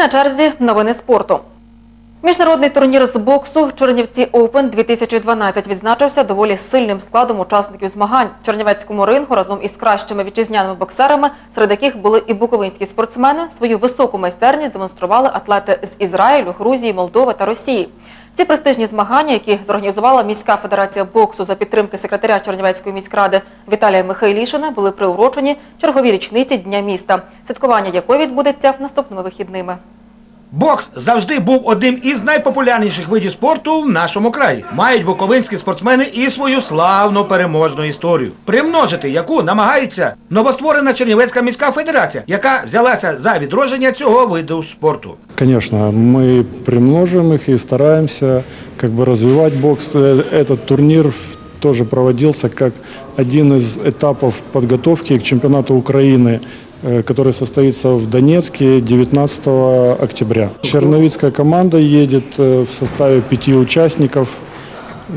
на черзі новини спорту. Міжнародний турнір з боксу Чернівці Open 2012 відзначився доволі сильним складом учасників змагань. В Чернівецькому рингу разом із кращими вітчизняними боксерами, серед яких були і буковинські спортсмени, свою високу майстерність демонстрували атлети з Ізраїлю, Грузії, Молдови та Росії. Ці престижні змагання, які зорганізувала міська федерація боксу за підтримки секретаря Чернівецької міськради Віталія Михайлішина, були приурочені черговій річниці Дня міста, святкування якої відбудеться наступними вихідними. Бокс завжди був одним із найпопулярніших видів спорту в нашому краї. Мають буковинські спортсмени і свою славну переможну історію, примножити яку намагається новостворена Чернівецька міська федерація, яка взялася за відродження цього виду спорту. Конечно, мы примножим их и стараемся как бы развивать бокс. Э, Этот турнир в- тоже проводился как один из этапов подготовки к чемпионату Украины, э, который состоится в Донецке 19 октября. Черновицкая команда едет э, в составе пяти участников,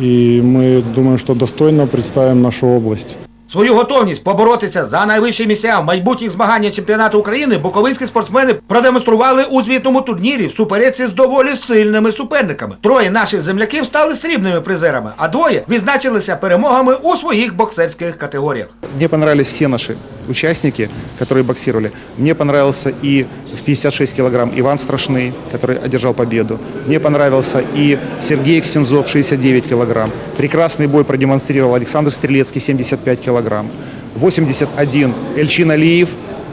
и мы думаем, что достойно представим нашу область. Свою готовність поборотися за найвищі місця в майбутніх змаганнях чемпіонату України буковинські спортсмени продемонстрували у звітному турнірі в суперечці з доволі сильними суперниками. Троє наших земляків стали срібними призерами, а двоє відзначилися перемогами у своїх боксерських категоріях. Мне понравились все наши участники, которые боксировали. Мне понравился и в 56 килограмм Иван Страшный, который одержал победу. Мне понравился и Сергей Ксензов, 69 килограмм. Прекрасный бой продемонстрировал Александр Стрелецкий, 75 килограмм. 81 Эльчин Алиев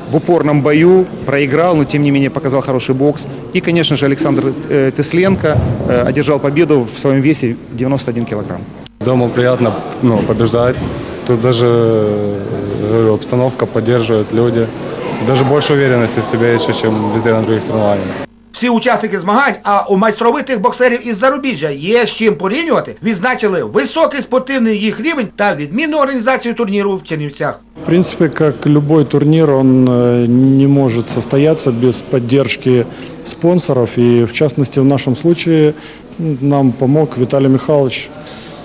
в упорном бою проиграл, но тем не менее показал хороший бокс. И, конечно же, Александр э, Тесленко э, одержал победу в своем весе 91 килограмм. Дома приятно ну, побеждать. Тут даже э, говорю, обстановка поддерживает люди. Даже больше уверенности в себе еще, чем везде на других соревнованиях. Всі учасники змагань, а у майстровитих боксерів із зарубіжжя є з чим порівнювати, відзначили високий спортивний їх рівень та відмінну організацію турніру в Чернівцях. В принципе, как любой турнир, он э, не может состояться без поддержки спонсоров. И в частности, в нашем случае нам помог Виталий Михайлович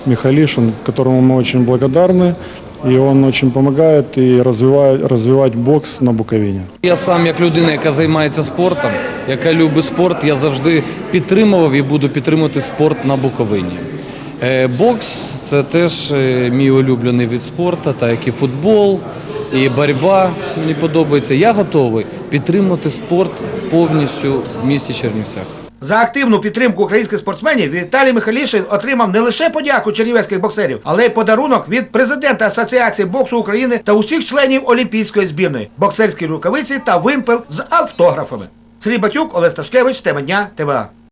Михалишин, которому мы очень благодарны. И он очень помогает и развивает, развивать бокс на Буковине. Я сам, як людина, яка займається спортом, яка любить спорт, я завжди підтримував і буду підтримувати спорт на Буковині. Е, Бокс це теж е, мій улюблений від спорту, так як і футбол, і боротьба мені подобається. Я готовий підтримувати спорт повністю в місті Чернівцях. За активну підтримку українських спортсменів Віталій Михайлішин отримав не лише подяку чернівецьких боксерів, але й подарунок від президента Асоціації боксу України та усіх членів Олімпійської збірної, боксерські рукавиці та вимпел з автографами. Сергій Батюк, Олег Сташкевич, тема дня, ТВА.